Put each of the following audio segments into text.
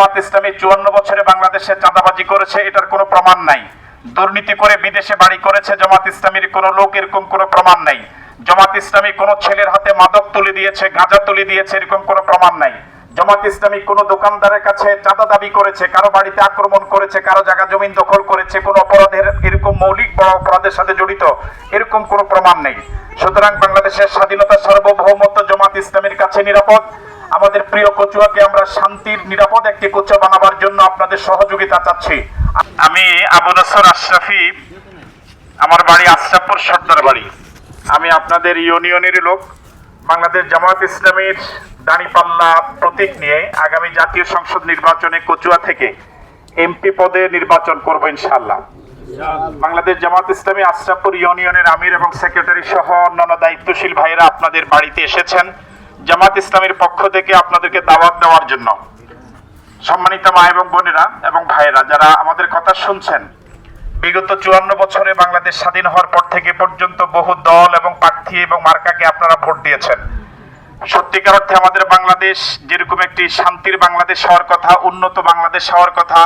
জামাত ইসলামী চুয়ান্ন বছরে বাংলাদেশে চাঁদাবাজি করেছে, এটার কোনো প্রমাণ নাই। দুর্নীতি করে বিদেশে বাড়ি করেছে জামাত ইসলামীর কোনো লোক, এরকম কোনো প্রমাণ নাই। জামাত ইসলামী কোনো ছেলের হাতে মাদক তুলে দিয়েছে, গাঁজা তুলে দিয়েছে, এরকম কোনো প্রমাণ নাই। জামাত ইসলামী কোনো দোকানদারের কাছে চাঁদা দাবি করেছে, কারও বাড়িতে আক্রমণ করেছে, কারও জায়গা জমিন দখল করেছে, কোনো অপরাধের এরকম মৌলিক বড় অপরাধের সাথে জড়িত, এরকম কোনো প্রমাণ নেই। সুতরাং বাংলাদেশের স্বাধীনতা সার্বভৌমত্ব জামাত ইসলামের কাছে নিরাপদ। আমাদের প্রিয় কচুয়াকে আমরা শান্তির নিরাপদ একটি কচুয়া বানাবার জন্য আপনাদের সহযোগিতা চাচ্ছি। আমি আবু নসর আশরাফি আমার বাড়ি আশরাফপুর সর্দার বাড়ি। আমি আপনাদের ইউনিয়নের লোক বাংলাদেশ জামাত ইসলামীর দাঁড়িপাল্লা প্রতীক নিয়ে আগামী জাতীয় সংসদ নির্বাচনে কচুয়া থেকে এমপি পদে নির্বাচন করব ইনশাল্লাহ বাংলাদেশ জামাত ইসলামী আশরাফপুর ইউনিয়নের আমির এবং সেক্রেটারি সহ অন্যান্য দায়িত্বশীল ভাইরা আপনাদের বাড়িতে এসেছেন। জামাত ইসলামের পক্ষ থেকে আপনাদেরকে দাওয়াত দেওয়ার জন্য। সম্মানিত মা এবং বোনেরা এবং ভাইয়েরা, যারা আমাদের কথা শুনছেন, বিগত চুয়ান্ন বছরে বাংলাদেশ স্বাধীন হওয়ার পর থেকে পর্যন্ত বহু দল এবং প্রার্থী এবং মার্কাকে আপনারা ভোট দিয়েছেন। সত্যিকার অর্থে আমাদের বাংলাদেশ যেরকম একটি শান্তির বাংলাদেশ হওয়ার কথা, উন্নত বাংলাদেশ হওয়ার কথা,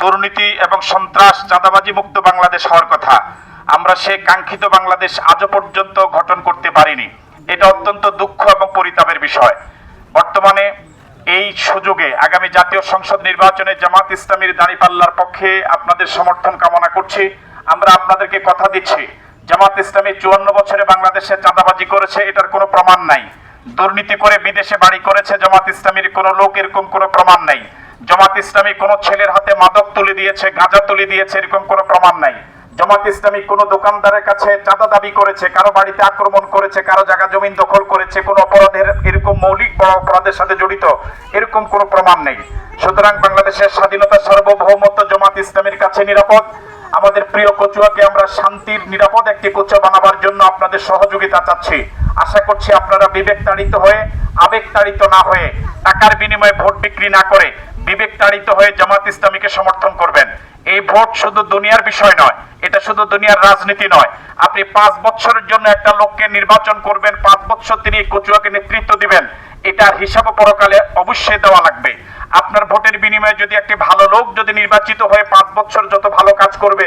দুর্নীতি এবং সন্ত্রাস, চাঁদাবাজি মুক্ত বাংলাদেশ হওয়ার কথা, আমরা সে কাঙ্ক্ষিত বাংলাদেশ আজও পর্যন্ত গঠন করতে পারিনি। এটা অত্যন্ত দুঃখ এবং পরিতাপের বিষয়। বর্তমানে এই সুযোগে আগামী জাতীয় সংসদ নির্বাচনে জামাত ইসলামীর দাঁড়িপাল্লার পক্ষে আপনাদের সমর্থন কামনা করছি। আমরা আপনাদেরকে কথা দিচ্ছি, জামাত ইসলামী চুয়ান্ন বছরে বাংলাদেশে চাঁদাবাজি করেছে, এটার কোনো প্রমাণ নাই। দুর্নীতি করে বিদেশে বাড়ি করেছে জামাত ইসলামীর কোনো লোক, এরকম কোনো প্রমাণ নাই। জামাত ইসলামী কোনো ছেলের হাতে মাদক তুলে দিয়েছে, গাঁজা তুলে দিয়েছে, এরকম কোনো প্রমাণ নাই। জামাত ইসলামী কোনো দোকানদারের কাছে চাঁদা দাবি করেছে, কারও বাড়িতে আক্রমণ করেছে, কারও জায়গা জমিন দখল করেছে, কোনো অপরাধের এরকম মৌলিক বড় অপরাধের সাথে জড়িত, এরকম কোনো প্রমাণ নেই। সুতরাং বাংলাদেশের স্বাধীনতা সার্বভৌমত্ব জামাত ইসলামের কাছে নিরাপদ। আমাদের প্রিয় কচুয়াকে আমরা শান্তির, নিরাপদ একটি কচুয়া বানাবার জন্য আপনাদের সহযোগিতা চাচ্ছি। আশা করছি আপনারা বিবেক তাড়িত হয়ে আবেগ তাড়িত না হয়ে টাকার বিনিময়ে ভোট বিক্রি না করে বিবেক তাড়িত হয়ে জামাত ইসলামীকে সমর্থন করবেন। এই ভোট শুধু দুনিয়ার বিষয় নয় এটা শুধু দুনিয়ার রাজনীতি নয়। আপনি পাঁচ বছরের জন্য একটা লোককে নির্বাচন করবেন, পাঁচ বছর তিনি কচুয়াকে নেতৃত্ব দিবেন, এটার হিসাব পরকালে অবশ্যই দেওয়া লাগবে। আপনার ভোটের বিনিময়ে যদি একটি ভালো লোক যদি নির্বাচিত হয়ে পাঁচ বছর যত ভালো কাজ করবে,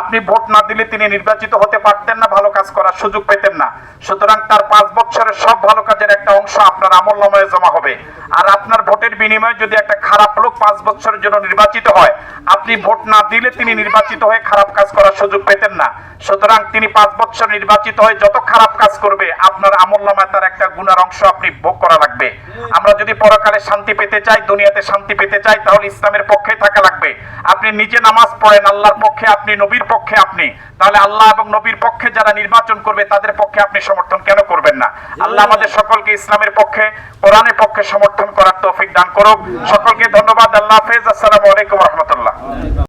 আপনি ভোট না দিলে তিনি নির্বাচিত হতে পারতেন না, ভালো কাজ করার সুযোগ পেতেন না। সুতরাং তার পাঁচ বছরের সব ভালো কাজের একটা অংশ আপনার আমল নামায় জমা হবে। আর আপনার ভোটের বিনিময়ে যদি একটা খারাপ লোক পাঁচ বছরের জন্য নির্বাচিত হয় আপনি ভোট না দিলে তিনি নির্বাচিত হয়ে খারাপ কাজ করার সুযোগ পেতেন না। সুতরাং তিনি পাঁচ বছর নির্বাচিত হয়ে যত খারাপ কাজ করবে, আপনার আমল নামায় তার একটা গুণার অংশ আপনি ভোগ করা লাগবে। আমরা যদি পরকালে শান্তি পেতে চাই, দুনিয়াতে শান্তি পেতে চাই, তাহলে ইসলামের পক্ষে থাকা লাগবে। আপনি নিজে নামাজ পড়েন, আল্লাহর পক্ষে আপনি, নবীর পক্ষে আপনি। তাহলে আল্লাহ এবং নবীর পক্ষে যারা নির্বাচন করবে, তাদের পক্ষে আপনি সমর্থন কেন করবেন না? আল্লাহ আমাদের সকলকে ইসলামের পক্ষে, কোরআনের পক্ষে সমর্থন করার তৌফিক দান করুক। সকলকে ধন্যবাদ। আল্লাহ হাফেজ। আসসালামু আলাইকুম রহমতুল্লাহ। 来